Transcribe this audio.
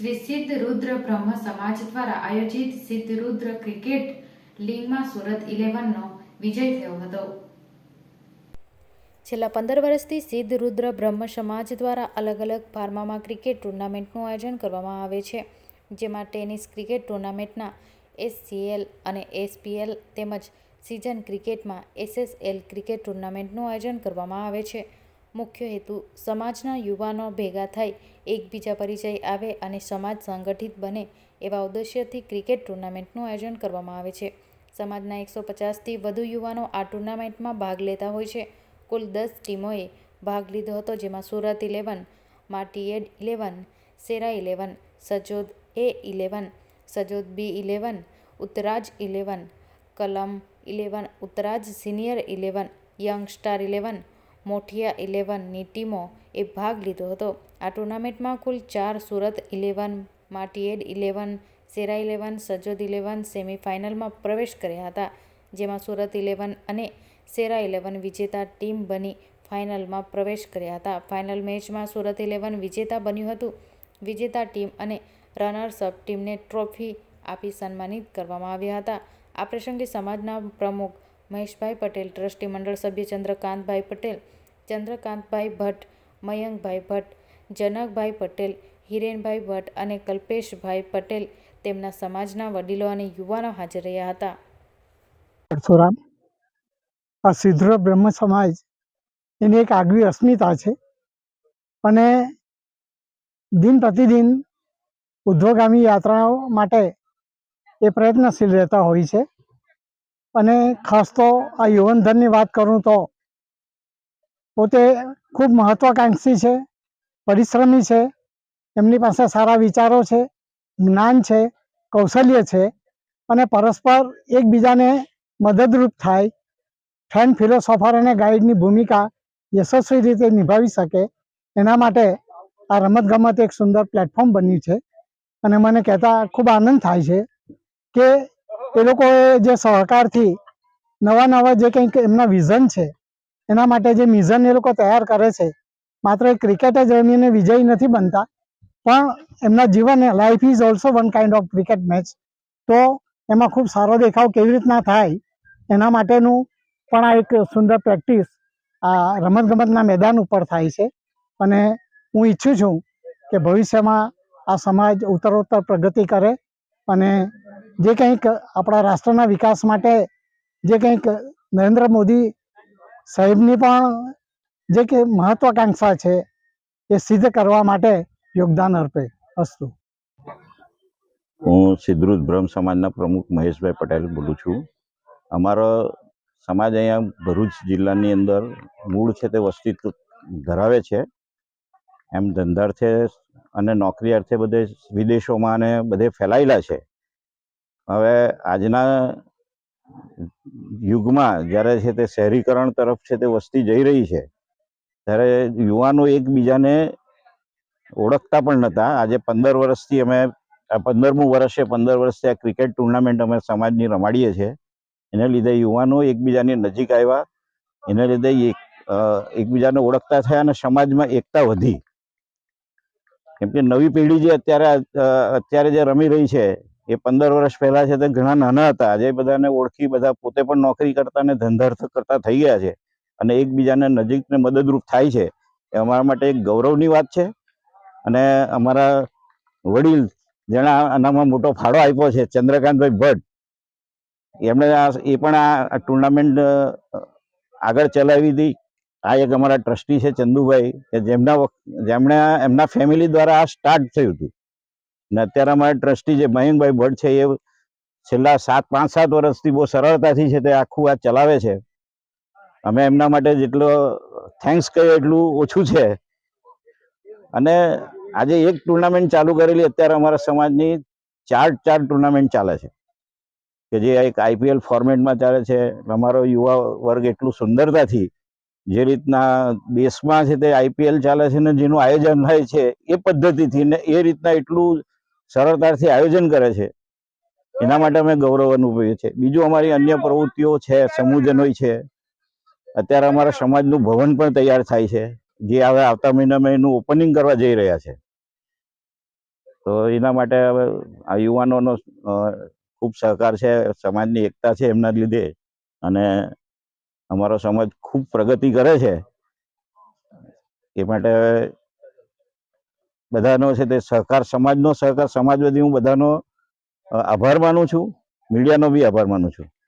શ્રી સિદ્ધ રુદ્ર બ્રહ્મ સમાજ દ્વારા આયોજિત સિદ્ધ રુદ્ર ક્રિકેટ લીગમાં સુરત ઇલેવનનો વિજય થયો હતો. છેલ્લા પંદર વર્ષથી સિદ્ધ રુદ્ર બ્રહ્મ સમાજ દ્વારા અલગ અલગ ફાર્મામાં ક્રિકેટ ટુર્નામેન્ટનું આયોજન કરવામાં આવે છે, જેમાં ટેનિસ ક્રિકેટ ટુર્નામેન્ટના એસસીએલ અને એસપીએલ તેમજ સિઝન ક્રિકેટમાં એસએસએલ ક્રિકેટ ટુર્નામેન્ટનું આયોજન કરવામાં આવે છે. મુખ્ય હેતુ, સમાજના યુવાનો ભેગા થઈ એકબીજા પરિચય આવે અને સમાજ સંગઠિત બને એવા ઉદ્દેશ્યથી ક્રિકેટ ટુર્નામેન્ટનું આયોજન કરવામાં આવે છે. સમાજના એકસો પચાસથી વધુ યુવાનો આ ટુર્નામેન્ટમાં ભાગ લેતા હોય છે. કુલ દસ ટીમોએ ભાગ લીધો હતો, જેમાં Surat eleven, Matiyed eleven, Sera eleven, Sajod A eleven, Sajod B eleven, Uttaraj eleven, Kalam eleven, Uttaraj senior eleven, young star eleven Mothiya ઇલેવનની ટીમો એ ભાગ લીધો હતો. આ ટુર્નામેન્ટમાં કુલ ચાર Surat eleven, Matiyed eleven, Sera eleven, Sajod eleven સેમીફાઇનલમાં પ્રવેશ કર્યા હતા, જેમાં સુરત ઇલેવન અને સેરા ઇલેવન વિજેતા ટીમ બની ફાઇનલમાં પ્રવેશ કર્યા હતા. ફાઇનલ મેચમાં સુરત ઇલેવન વિજેતા બન્યું હતું. વિજેતા ટીમ અને રનર્સ અપ ટીમને ટ્રોફી આપી સન્માનિત કરવામાં આવ્યા હતા. આ પ્રસંગે સમાજના પ્રમુખ મહેશભાઈ પટેલ, ટ્રસ્ટી મંડળ સભ્ય ચંદ્રકાંતભાઈ પટેલ, ચંદ્રકાંતભાઈ ભટ્ટ, મયંકભાઈ ભટ્ટ, જનકભાઈ પટેલ, હિરેનભાઈ ભટ્ટ અને કલ્પેશભાઈ પટેલ તેમના સમાજના વડીલો અને યુવાનો હાજર રહ્યા હતા. પરશુરામ, આ સિદ્ધ બ્રહ્મ સમાજ એની એક આગવી અસ્મિતા છે અને દિન પ્રતિદિન ઉદ્ધવગામી યાત્રાઓ માટે એ પ્રયત્નશીલ રહેતા હોય છે. અને ખાસ તો આ યુવન ધનની વાત કરું તો પોતે ખૂબ મહત્વાકાંક્ષી છે, પરિશ્રમી છે, એમની પાસે સારા વિચારો છે, જ્ઞાન છે, કૌશલ્ય છે અને પરસ્પર એકબીજાને મદદરૂપ થાય, ફ્રેન્ડ, ફિલોસોફર અને ગાઈડની ભૂમિકા યશસ્વી રીતે નિભાવી શકે, એના માટે આ રમતગમત એક સુંદર પ્લેટફોર્મ બન્યું છે અને મને કહેતા ખૂબ આનંદ થાય છે કે એ લોકોએ જે સહકારથી નવા નવા જે કંઈક એમના વિઝન છે, એના માટે જે મિઝન એ લોકો તૈયાર કરે છે, માત્ર એ ક્રિકેટ જ રમીને વિજયી નથી બનતા, પણ એમના જીવન life is also one kind of cricket match તો એમાં ખૂબ સારો દેખાવ કેવી રીતના થાય, એના માટેનું પણ આ એક સુંદર પ્રેક્ટિસ આ રમતગમતના મેદાન ઉપર થાય છે. અને હું ઈચ્છું છું કે ભવિષ્યમાં આ સમાજ ઉત્તરોત્તર પ્રગતિ કરે અને જે કંઈક આપણા રાષ્ટ્રના વિકાસ માટે જે કંઈક નરેન્દ્ર મોદી સાહેબની પણ જે કે મહત્વાકાંક્ષા છે એ સિદ્ધ કરવા માટે યોગદાન અર્પે અસ્તુ. હું સિદ્ધરુજ બ્રહ્મ સમાજના પ્રમુખ મહેશભાઈ પટેલ બોલું છું. અમારો સમાજ અહીંયા ભરૂચ જિલ્લાની અંદર મૂળ છે તે વસ્તી ધરાવે છે. એમ ધંધાર્થે અને નોકરી અર્થે બધે વિદેશોમાં અને બધે ફેલાયેલા છે. હવે આજના યુગમાં જ્યારે છે તે શહેરીકરણ તરફ છે તે વસ્તી જઈ રહી છે, ત્યારે યુવાનો એકબીજાને ઓળખતા પણ નહોતા આજે પંદર વર્ષથી અમે, આ પંદરમું વર્ષે, પંદર વર્ષથી આ ક્રિકેટ ટુર્નામેન્ટ અમે સમાજની રમાડીએ છીએ. એને લીધે યુવાનો એકબીજાની નજીક આવ્યા. એને લીધે એકબીજાને ઓળખતા થયા અને સમાજમાં એકતા વધી. કેમ કે નવી પેઢી જે અત્યારે અત્યારે જે રમી રહી છે એ પંદર વર્ષ પહેલા છે તે ઘણા નાના હતા. આજે બધાને ઓળખી, બધા પોતે પણ નોકરી કરતા અને ધંધાર્થ કરતા થઈ ગયા છે. અને એકબીજાને નજીકને મદદરૂપ થાય છે. એ અમારા માટે એક ગૌરવની વાત છે. અને અમારા વડીલ જેણે આનામાં મોટો ફાળો આપ્યો છે, ચંદ્રકાંતભાઈ ભટ્ટ. એમણે એ પણ આ ટુર્નામેન્ટ આગળ ચલાવી હતી. આ એક અમારા ટ્રસ્ટી છે ચંદુભાઈ, કે જેમના જેમણે એમના ફેમિલી દ્વારા આ સ્ટાર્ટ થયું હતું. અને અત્યારે અમારા ટ્રસ્ટી જે મયંકભાઈ ભટ્ટ છે, એ છેલ્લા સાત, પાંચ, સાત વર્ષથી બહુ સરળતાથી છે તે આખું આ ચલાવે છે. અમે એમના માટે જેટલો થેન્ક્સ કહીએ એટલું ઓછું છે. અને આજે એક ટુર્નામેન્ટ ચાલુ કરેલી, અત્યારે અમારા સમાજની ચાર ચાર ટુર્નામેન્ટ ચાલે છે. કે જે એક આઈપીએલ ફોર્મેટમાં ચાલે છે. અમારો યુવા વર્ગ એટલું સુંદરતાથી જે રીતના દેશમાં છે તે આઈપીએલ ચાલે છે ને જેનું આયોજન થાય છે, એ પદ્ધતિથી ને એ રીતના એટલું સરળતાથી આયોજન કરે છે. એના માટે અમે ગૌરવ અનુભવીએ છીએ. બીજું અમારી અન્ય પ્રવૃત્તિઓ છે, સમૂહજનોય છે. અત્યારે અમારા સમાજનું ભવન પણ તૈયાર થાય છે. જે હવે આવતા મહિનામાં એનું ઓપનિંગ કરવા જઈ રહ્યા છે. તો એના માટે હવે આ યુવાનોનો ખૂબ સહકાર છે, સમાજની એકતા છે એમના લીધે. અને અમારો સમાજ ખૂબ પ્રગતિ કરે છે. એ માટે બધાનો છે તે સહકાર સમાજનો, સહકાર સમાજ વધી હું બધાનો આભાર માનું છું. મીડિયાનો બી આભાર માનું છું.